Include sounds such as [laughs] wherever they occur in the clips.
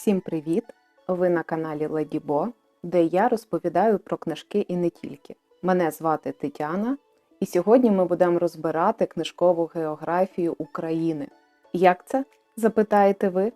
Всім привіт! Ви на каналі Леді Бо, де я розповідаю про книжки і не тільки. Мене звати Тетяна, і сьогодні ми будемо розбирати книжкову географію України. Як це? запитаєте ви?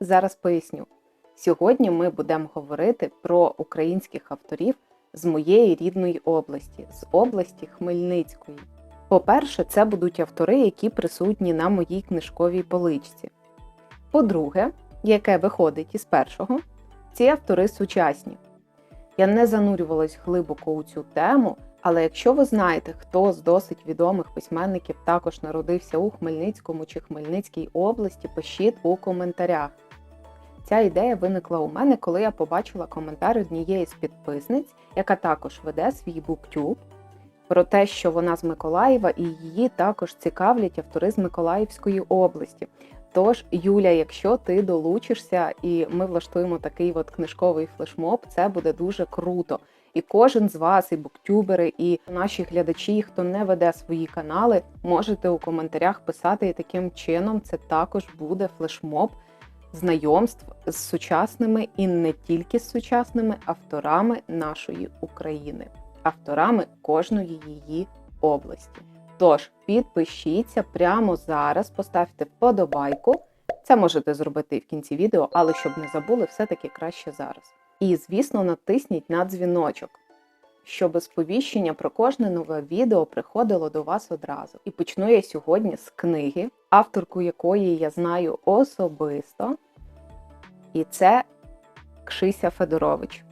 Зараз поясню. Сьогодні ми будемо говорити про українських авторів з моєї рідної області, з області Хмельницької. По-перше, це будуть автори, які присутні на моїй книжковій поличці. По-друге, яке виходить із першого, ці автори сучасні. Я не занурювалась глибоко у цю тему, але якщо ви знаєте, хто з досить відомих письменників також народився у Хмельницькому чи Хмельницькій області, пишіть у коментарях. Ця ідея виникла у мене, коли я побачила коментар однієї з підписниць, яка також веде свій буктюб, про те, що вона з Миколаєва і її також цікавлять автори з Миколаївської області. Тож, Юля, якщо ти долучишся і ми влаштуємо такий от книжковий флешмоб, це буде дуже круто. І кожен з вас, і буктюбери, і наші глядачі, хто не веде свої канали, можете у коментарях писати, і таким чином це також буде флешмоб знайомств з сучасними і не тільки з сучасними авторами нашої України, авторами кожної її області. Тож підпишіться прямо зараз, поставте вподобайку. Це можете зробити і в кінці відео, але щоб не забули, все-таки краще зараз. І, звісно, натисніть на дзвіночок, щоб сповіщення про кожне нове відео приходило до вас одразу. І почну я сьогодні з книги, авторку якої я знаю особисто. І це Кшися Федорович.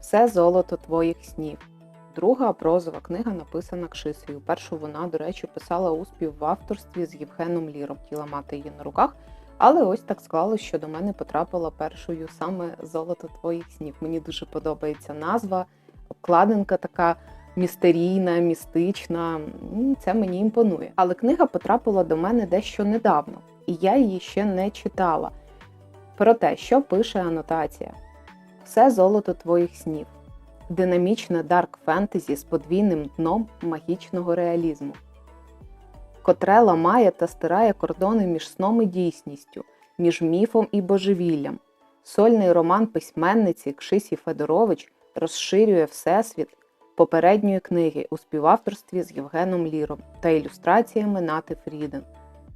Все золото твоїх снів. Друга прозова книга написана Кшисею. Першу вона, до речі, писала у співавторстві з Євгеном Ліром, хотіла мати її на руках. Але ось так склалося, що до мене потрапила першою саме Золото твоїх снів. Мені дуже подобається назва, обкладинка така містерійна, містична. Це мені імпонує. Але книга потрапила до мене дещо недавно, і я її ще не читала. Про те, що пише анотація: Все золото твоїх снів динамічне дарк фентезі з подвійним дном магічного реалізму, котре ламає та стирає кордони між сном і дійсністю, між міфом і божевіллям. Сольний роман письменниці Кшисі Федорович розширює всесвіт попередньої книги у співавторстві з Євгеном Ліром та ілюстраціями Нати Фріден,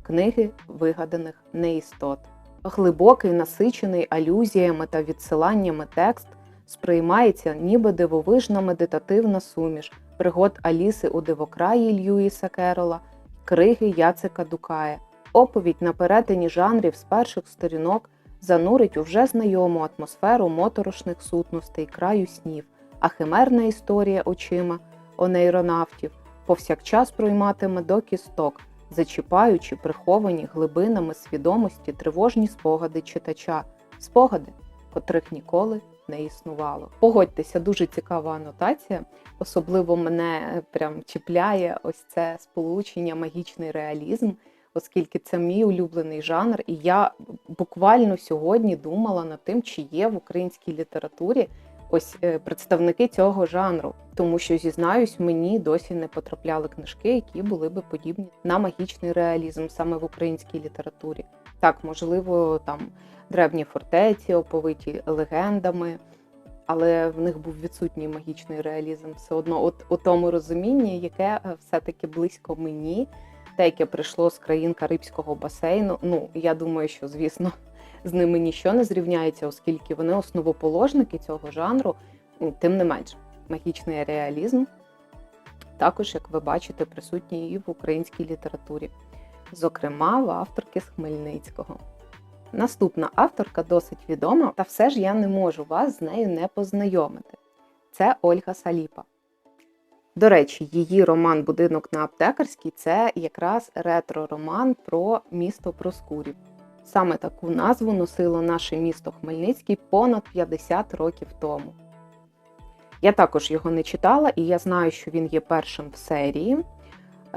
книги вигаданих неістот. Глибокий, насичений алюзіями та відсиланнями текст сприймається ніби дивовижна медитативна суміш пригод Аліси у дивокраї Льюіса Керола, криги Яцика Дукая. Оповідь на перетині жанрів з перших сторінок занурить у вже знайому атмосферу моторошних сутностей краю снів, а химерна історія очима онейронавтів повсякчас пройматиме до кісток, зачіпаючи приховані глибинами свідомості тривожні спогади читача, спогади, котрих ніколи не існувало. Погодьтеся, дуже цікава анотація. Особливо мене прям чіпляє ось це сполучення, магічний реалізм, оскільки це мій улюблений жанр. І я буквально сьогодні думала над тим, чи є в українській літературі ось е, представники цього жанру. Тому що, зізнаюсь, мені досі не потрапляли книжки, які були би подібні на магічний реалізм саме в українській літературі. Так, можливо, там древні фортеці, оповиті легендами, але в них був відсутній магічний реалізм все одно от, у тому розумінні, яке е, все-таки близько мені, те, яке прийшло з країн Карибського басейну. Ну, я думаю, що, звісно, з ними нічого не зрівняється, оскільки вони основоположники цього жанру, ну, тим не менш, магічний реалізм. Також, як ви бачите, присутній і в українській літературі, зокрема в авторки з Хмельницького. Наступна авторка досить відома, та все ж я не можу вас з нею не познайомити. Це Ольга Саліпа. До речі, її роман Будинок на аптекарській це якраз ретро-роман про місто Проскурів. Саме таку назву носило наше місто Хмельницький понад 50 років тому. Я також його не читала, і я знаю, що він є першим в серії.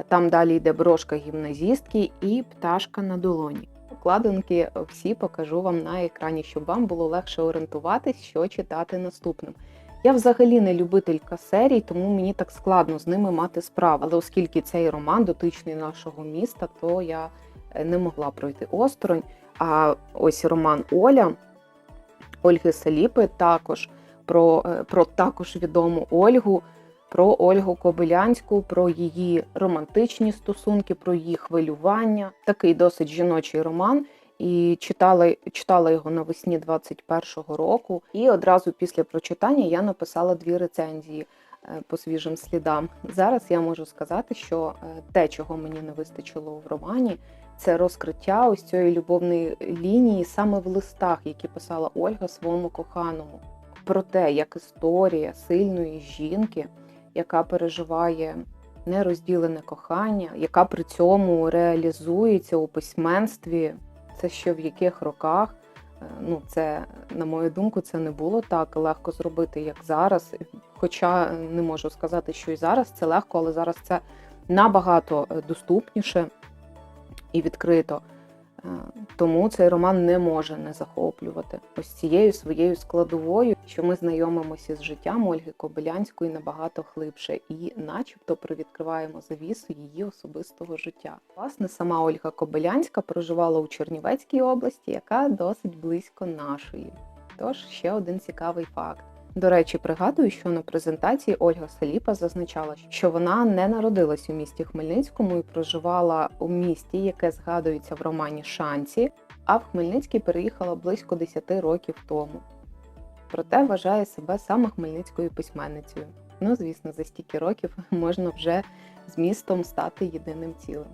Там далі йде брошка гімназістки і пташка на долоні. Обкладинки всі покажу вам на екрані, щоб вам було легше орієнтуватись, що читати наступним. Я взагалі не любителька серій, тому мені так складно з ними мати справу. Але оскільки цей роман дотичний нашого міста, то я е, не могла пройти осторонь. А ось роман Оля Ольги Саліпи також про, е, про також відому Ольгу, про Ольгу Кобилянську, про її романтичні стосунки, про її хвилювання. Такий досить жіночий роман. І читала, читала його навесні 21-го року. І одразу після прочитання я написала дві рецензії е, по свіжим слідам. Зараз я можу сказати, що е, те, чого мені не вистачило в романі, це розкриття ось цієї любовної лінії саме в листах, які писала Ольга своєму коханому, про те, як історія сильної жінки, яка переживає нерозділене кохання, яка при цьому реалізується у письменстві. Це що в яких роках. Е, Ну, це, на мою думку, це не було так легко зробити, як зараз. Хоча не можу сказати, що і зараз це легко, але зараз це набагато е, доступніше і відкрито. Е, Тому цей роман не може не захоплювати ось цією своєю складовою, що ми знайомимося з життям Ольги Кобилянської набагато глибше і, начебто, привідкриваємо завісу її особистого життя. Власне, сама Ольга Кобилянська проживала у Чернівецькій області, яка досить близько нашої. Тож ще один цікавий факт. До речі, пригадую, що на презентації Ольга Саліпа зазначала, що вона не народилась у місті Хмельницькому і проживала у місті, яке згадується в романі Шанці, а в Хмельницький переїхала близько 10 років тому. Проте вважає себе саме хмельницькою письменницею. Ну, звісно, за стільки років [laughs] можна вже з містом стати єдиним цілим.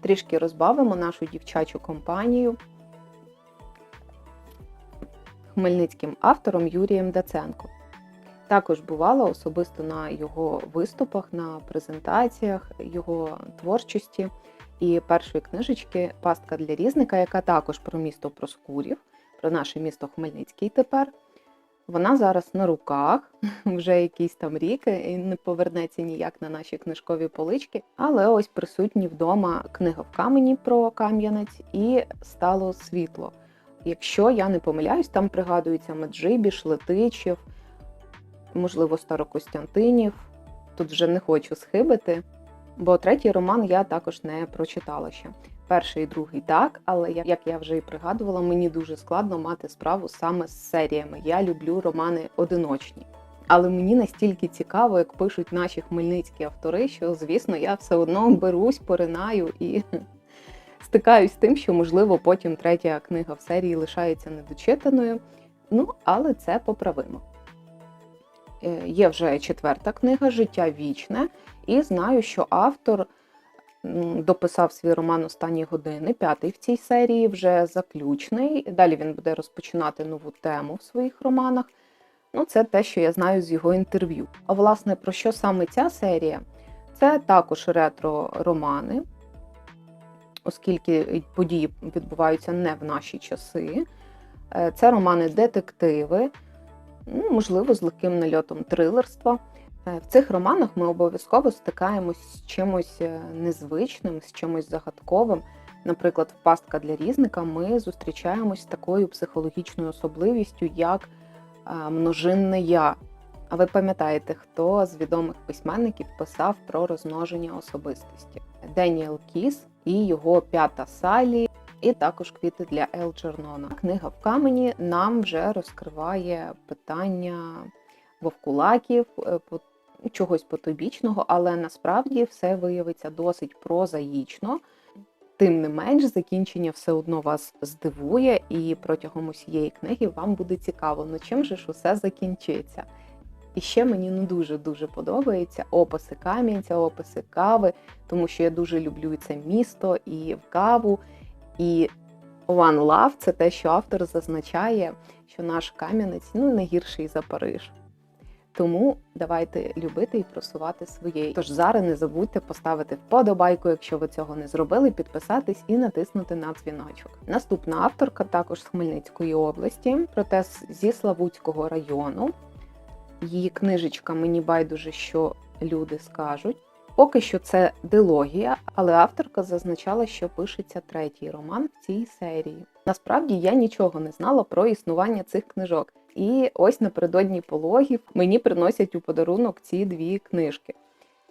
Трішки розбавимо нашу дівчачу компанію хмельницьким автором Юрієм Даценко. Також бувала особисто на його виступах, на презентаціях його творчості і першої книжечки Пастка для різника, яка також про місто Проскурів, про наше місто Хмельницький тепер. Вона зараз на руках, [laughs] вже якийсь там рік, і не повернеться ніяк на наші книжкові полички. Але ось присутні вдома книга в камені про Кам'янець і стало світло. Якщо я не помиляюсь, там пригадується Меджибіш, Летичів, можливо, Старокостянтинів. Тут вже не хочу схибити, бо третій роман я також не прочитала ще. Перший і другий так, але як я вже і пригадувала, мені дуже складно мати справу саме з серіями. Я люблю романи одиночні. Але мені настільки цікаво, як пишуть наші хмельницькі автори, що, звісно, я все одно берусь, поринаю і [laughs] стикаюсь з тим, що, можливо, потім третя книга в серії лишається недочитаною. Ну, але це поправимо. Е, Є вже четверта книга Життя вічне, і знаю, що автор дописав свій роман Останні години, п'ятий в цій серії, вже заключний. Далі він буде розпочинати нову тему в своїх романах. Ну, це те, що я знаю з його інтерв'ю. А власне, про що саме ця серія? Це також ретро-романи, оскільки події відбуваються не в наші часи. Е, Це романи-детективи, можливо, з легким нальотом трилерства. Е, В цих романах ми обов'язково стикаємось з чимось е, незвичним, з чимось загадковим. Наприклад, в пастка для різника ми зустрічаємось з такою психологічною особливістю, як е, множинне я. А ви пам'ятаєте, хто з відомих письменників писав про розмноження особистості? Деніел Кіс і його п'ята Салі, і також квіти для Елджернона. Книга в камені нам вже розкриває питання вовкулаків, е, чогось потобічного, але насправді все виявиться досить прозаїчно. Тим не менш, закінчення все одно вас здивує, і протягом усієї книги вам буде цікаво, ну чим же ж усе закінчиться. І ще мені не дуже-дуже подобаються описи Кам'янця, описи кави, тому що я дуже люблю це місто, і в каву. І One Love – це те, що автор зазначає, що наш Кам'янець ну, не гірший за Париж. Тому давайте любити і просувати своє. Тож зараз не забудьте поставити вподобайку, якщо ви цього не зробили, підписатись і натиснути на дзвіночок. Наступна авторка також з Хмельницької області, проте зі Славутського району. Її книжечка мені байдуже, що люди скажуть. Поки що це дилогія, але авторка зазначала, що пишеться третій роман в цій серії. Насправді я нічого не знала про існування цих книжок. І ось напередодні пологів мені приносять у подарунок ці дві книжки.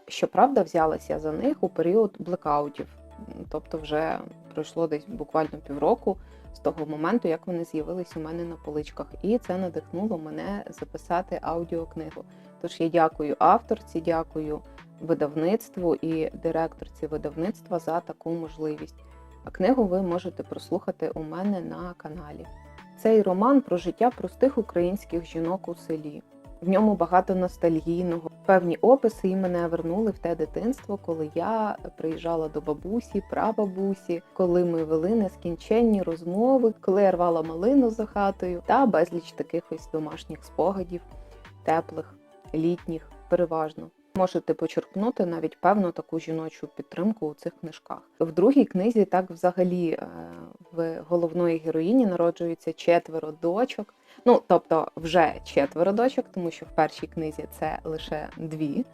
Щоправда, взялася за них у період блекаутів, тобто вже пройшло десь буквально півроку з того моменту, як вони з'явились у мене на поличках. І це надихнуло мене записати аудіокнигу. Тож я дякую авторці, дякую видавництву і директорці видавництва за таку можливість. А книгу ви можете прослухати у мене на каналі. Цей роман про життя простих українських жінок у селі. В ньому багато ностальгійного. Певні описи і мене вернули в те дитинство, коли я приїжджала до бабусі, прабабусі, коли ми вели нескінченні розмови, коли я рвала малину за хатою, та безліч таких ось домашніх спогадів, теплих, літніх, переважно. Можете почерпнути навіть певну таку жіночу підтримку у цих книжках. В другій книзі так взагалі е, в головної героїні народжується четверо дочок. Ну, тобто вже четверо дочок, тому що в першій книзі це лише дві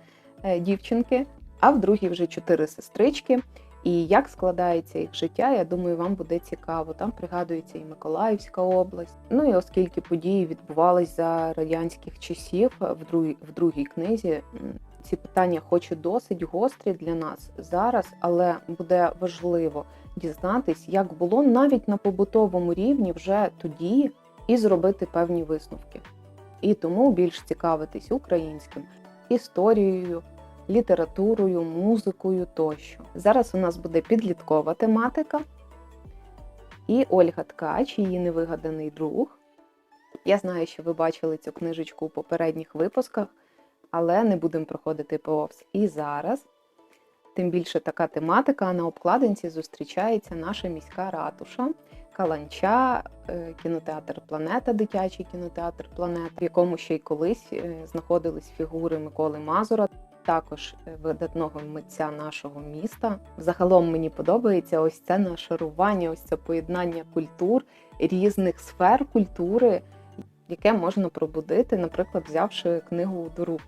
е, дівчинки, а в другій вже чотири сестрички. І як складається їх життя, я думаю, вам буде цікаво. Там пригадується і Миколаївська область. Ну і оскільки події відбувались за радянських часів, в другій, в другій книзі ці питання, хоч і досить гострі для нас зараз, але буде важливо дізнатись, як було навіть на побутовому рівні вже тоді, і зробити певні висновки. І тому більш цікавитись українським історією, літературою, музикою тощо. Зараз у нас буде підліткова тематика. І Ольга Ткач, її невигаданий друг. Я знаю, що ви бачили цю книжечку у попередніх випусках, але не будемо проходити повз. І зараз, тим більше така тематика, на обкладинці зустрічається наша міська ратуша, Каланча, е, кінотеатр Планета, дитячий кінотеатр Планета, в якому ще й колись е, знаходились фігури Миколи Мазура, також е, видатного митця нашого міста. Загалом мені подобається ось це нашарування, ось це поєднання культур, різних сфер культури, яке можна пробудити, наприклад, взявши книгу до рук.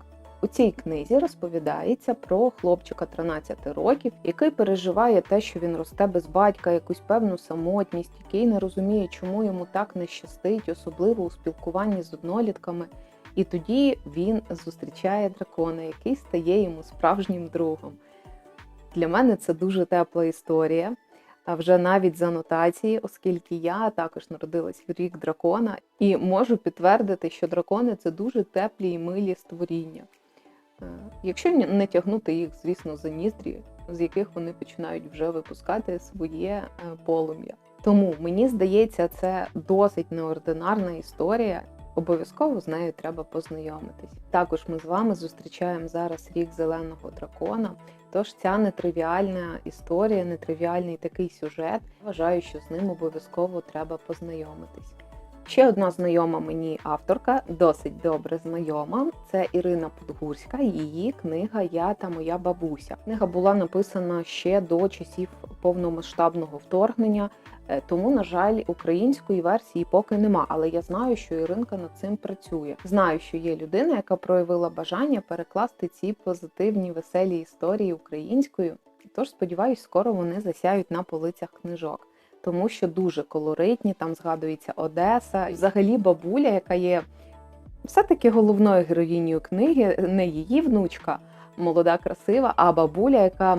У цій книзі розповідається про хлопчика 13 років, який переживає те, що він росте без батька, якусь певну самотність, який не розуміє, чому йому так не щастить, особливо у спілкуванні з однолітками. І тоді він зустрічає дракона, який стає йому справжнім другом. Для мене це дуже тепла історія. А вже навіть з анотації, оскільки я також народилась в рік дракона, і можу підтвердити, що дракони це дуже теплі і милі створіння. Е, Якщо не тягнути їх, звісно, за ніздрі, з яких вони починають вже випускати своє е, полум'я. Тому мені здається, це досить неординарна історія. Обов'язково з нею треба познайомитись. Також ми з вами зустрічаємо зараз рік зеленого дракона. Тож ця нетривіальна історія, нетривіальний такий сюжет. Вважаю, що з ним обов'язково треба познайомитись. Ще одна знайома мені авторка, досить добре знайома. Це Ірина Подгурська. Її книга Я та моя бабуся. Книга була написана ще до часів повномасштабного вторгнення, е, тому, на жаль, української версії поки нема. Але я знаю, що Іринка над цим працює. Знаю, що є людина, яка проявила бажання перекласти ці позитивні веселі історії українською. Тож сподіваюсь, скоро вони засяють на полицях книжок тому що дуже колоритні, там згадується Одеса. Взагалі бабуля, яка є все-таки головною героїнею книги, не її внучка, молода, красива, а бабуля, яка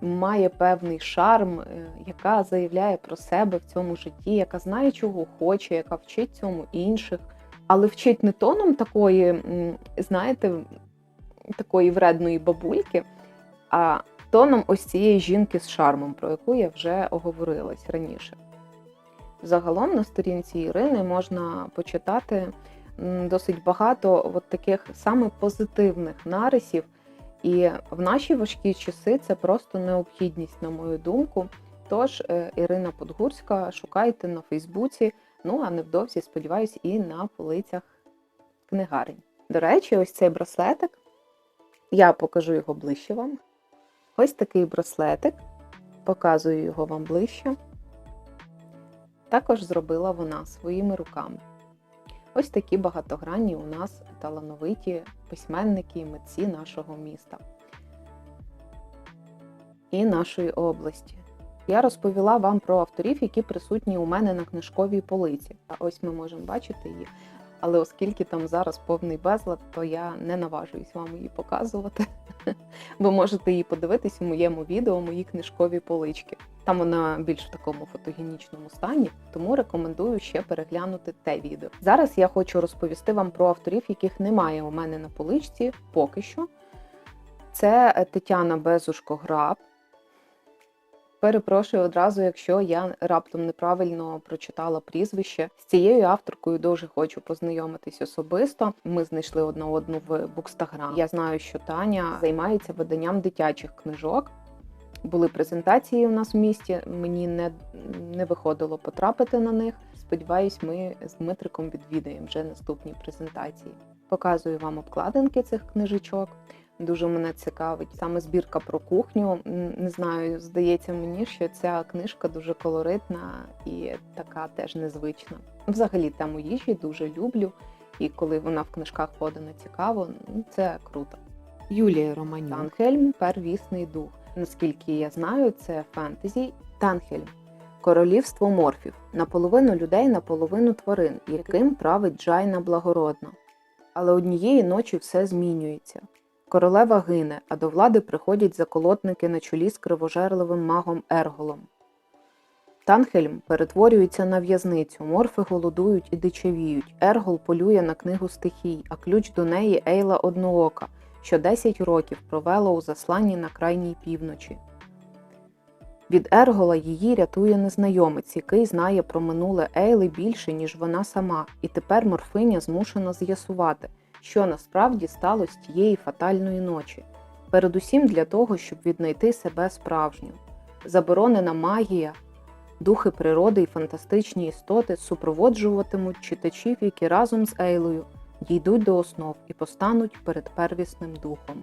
має певний шарм, е, яка заявляє про себе в цьому житті, яка знає, чого хоче, яка вчить цьому інших, але вчить не тоном такої, знаєте, такої вредної бабульки. а тоном ось цієї жінки з шармом, про яку я вже оговорилась раніше. Загалом на сторінці Ірини можна почитати досить багато от таких саме позитивних нарисів, і в наші важкі часи це просто необхідність, на мою думку. Тож, е, Ірина Подгурська, шукайте на Фейсбуці, ну а невдовзі, сподіваюся, і на полицях книгарень. До речі, ось цей браслетик, я покажу його ближче вам. Ось такий браслетик, показую його вам ближче. Також зробила вона своїми руками. Ось такі багатогранні у нас талановиті письменники і митці нашого міста і нашої області. Я розповіла вам про авторів, які присутні у мене на книжковій полиці. Ось ми можемо бачити їх. Але оскільки там зараз повний безлад, то я не наважуюсь вам її показувати. [laughs] Ви можете її подивитись у моєму відео, мої книжкові полички. Там вона більш в такому фотогенічному стані, тому рекомендую ще переглянути те відео. Зараз я хочу розповісти вам про авторів, яких немає у мене на поличці поки що. Це е, Тетяна Безушко Граб. Перепрошую одразу, якщо я раптом неправильно прочитала прізвище. З цією авторкою дуже хочу познайомитись особисто. Ми знайшли одна одну в Букстаграм. Я знаю, що Таня займається виданням дитячих книжок. Були презентації у нас в місті. Мені не, не виходило потрапити на них. Сподіваюсь, ми з Дмитриком відвідаємо вже наступні презентації. Показую вам обкладинки цих книжечок. Дуже мене цікавить саме збірка про кухню. Не знаю, здається мені, що ця книжка дуже колоритна і така теж незвична. Взагалі тему їжі дуже люблю, і коли вона в книжках подана цікаво, ну, це круто. Юлія Романюк. Танхельм первісний дух. Наскільки я знаю, це фентезі. Танхельм королівство морфів, наполовину людей, наполовину тварин, яким править Джайна благородна. Але однієї ночі все змінюється. Королева гине, а до влади приходять заколотники на чолі з кривожерливим магом Ерголом. Танхельм перетворюється на в'язницю, морфи голодують і дичавіють. Ергол полює на книгу стихій, а ключ до неї Ейла Одноока, що 10 років провела у засланні на крайній півночі. Від Ергола її рятує незнайомець, який знає про минуле Ейли більше, ніж вона сама, і тепер морфиня змушена з'ясувати, що насправді сталося тієї фатальної ночі. Передусім для того, щоб віднайти себе справжню. Заборонена магія, духи природи і фантастичні істоти супроводжуватимуть читачів, які разом з Ейлою дійдуть до основ і постануть перед первісним духом.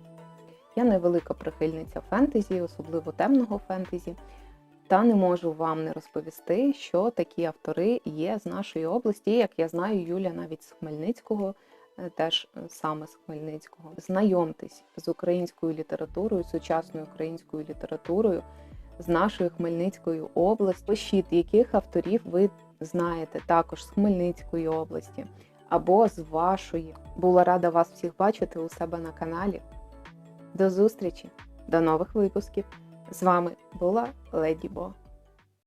Я невелика прихильниця фентезі, особливо темного фентезі, та не можу вам не розповісти, що такі автори є з нашої області. Як я знаю, Юля навіть з Хмельницького, теж е, саме з Хмельницького. Знайомтесь з українською літературою, сучасною українською літературою з нашої Хмельницької області. Пишіть, яких авторів ви знаєте, також з Хмельницької області або з вашої. Була рада вас всіх бачити у себе на каналі. До зустрічі, до нових випусків. З вами була Леді Бо.